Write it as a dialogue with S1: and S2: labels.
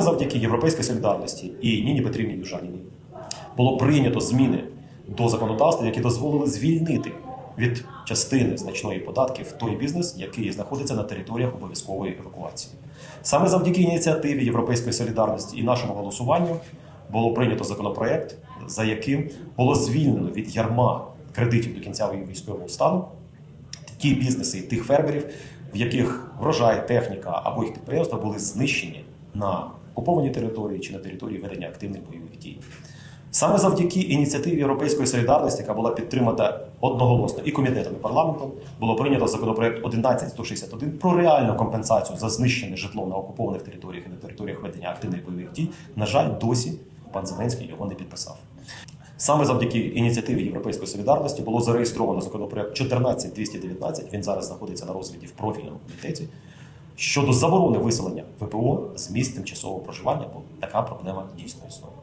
S1: Завдяки Європейській солідарності і Ніні Петрівні Южаніній було прийнято зміни до законодавства, які дозволили звільнити від частини значної податків той бізнес, який знаходиться на територіях обов'язкової евакуації. Саме завдяки ініціативі Європейської солідарності і нашому голосуванню було прийнято законопроект, за яким було звільнено від ярма кредитів до кінця військового стану ті бізнеси і тих фермерів, в яких врожай, техніка або їх підприємства були знищені на окупованій території чи на території ведення активних бойових дій. Саме завдяки ініціативі Європейської солідарності, яка була підтримана одноголосно і комітетом, і парламентом, було прийнято законопроект 11161 про реальну компенсацію за знищене житло на окупованих територіях і на територіях ведення активних бойових дій. На жаль, досі пан Зеленський його не підписав. Саме завдяки ініціативі Європейської солідарності було зареєстровано законопроект 14219. Він зараз знаходиться на розгляді в профільному комітеті щодо заборони виселення ВПО з місць тимчасового проживання, бо така проблема дійсно існує.